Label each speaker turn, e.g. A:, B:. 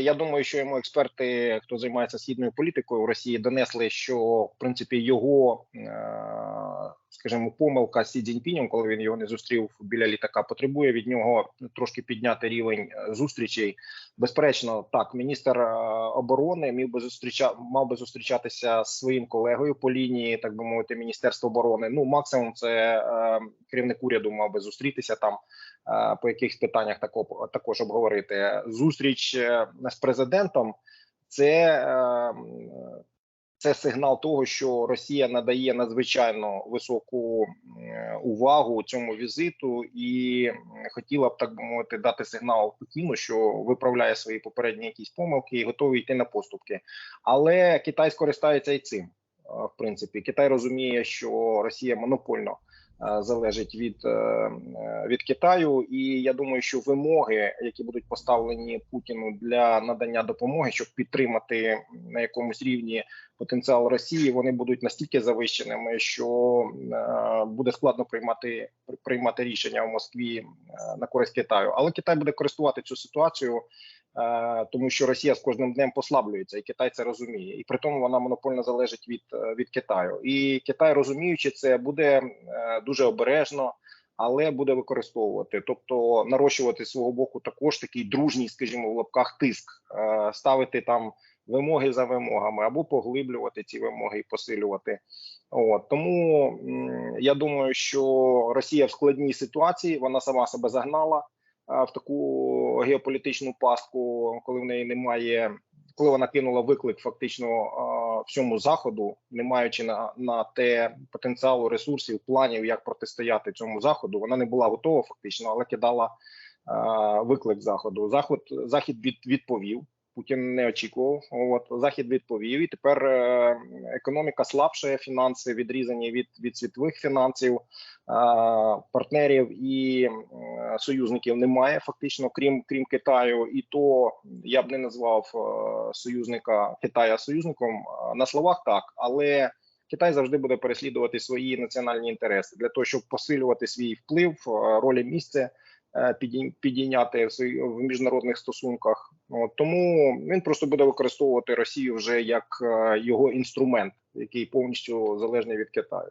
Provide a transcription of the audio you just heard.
A: я думаю, що йому експерти, хто займається східною політикою в Росії, донесли, що в принципі його, е, скажімо, помилка з Сі Цзіньпінем, коли він його не зустрів біля літака, потребує від нього трошки підняти рівень е, зустрічей. Безперечно, так, міністр е, оборони міг би зустріча мав би зустрічатися з своїм колегою по лінії, так би мовити, міністерства оборони. Ну, максимум, це керівник уряду мав би зустрітися там по якихось питаннях тако, також обговорити. Зустріч з президентом це, е, це сигнал того, що Росія надає надзвичайно високу е, увагу цьому візиту, і хотіла б так би мовити дати сигнал Путіну, що виправляє свої попередні якісь помилки і готовий йти на поступки. Але Китай скористається і цим. В принципі, Китай розуміє, що Росія монопольно залежить від, е, е, від Китаю, і я думаю, що вимоги, які будуть поставлені Путіну для надання допомоги, щоб підтримати на якомусь рівні потенціал Росії, вони будуть настільки завищеними, що е, буде складно приймати приймати рішення в Москві на користь Китаю. Але Китай буде користувати цю ситуацію. Е, Тому що Росія з кожним днем послаблюється, і Китай це розуміє, і при тому вона монопольно залежить від, е, від Китаю. І Китай, розуміючи це, буде е, дуже обережно, але буде використовувати, тобто нарощувати з свого боку також такий дружній, скажімо, в лапках тиск, ставити там вимоги за вимогами або поглиблювати ці вимоги і посилювати. От тому я думаю, що Росія в складній ситуації вона сама себе загнала в таку геополітичну пастку, коли в неї немає. Коли вона кинула виклик фактично всьому заходу, не маючи на, на те потенціалу ресурсів, планів, як протистояти цьому заходу, вона не була готова фактично, але кидала виклик заходу. Заход захід від, відповів. Путін не очікував. От захід відповів, і тепер е, економіка слабше, фінанси відрізані від від світових фінансів, е, партнерів і е, союзників немає. Фактично, крім крім Китаю, і то я б не назвав союзника Китая союзником на словах так, але Китай завжди буде переслідувати свої національні інтереси для того, щоб посилювати свій вплив, ролі підій- підійняти в міжнародних стосунках. Тому він просто буде використовувати Росію вже як е, його інструмент, який повністю залежний від Китаю.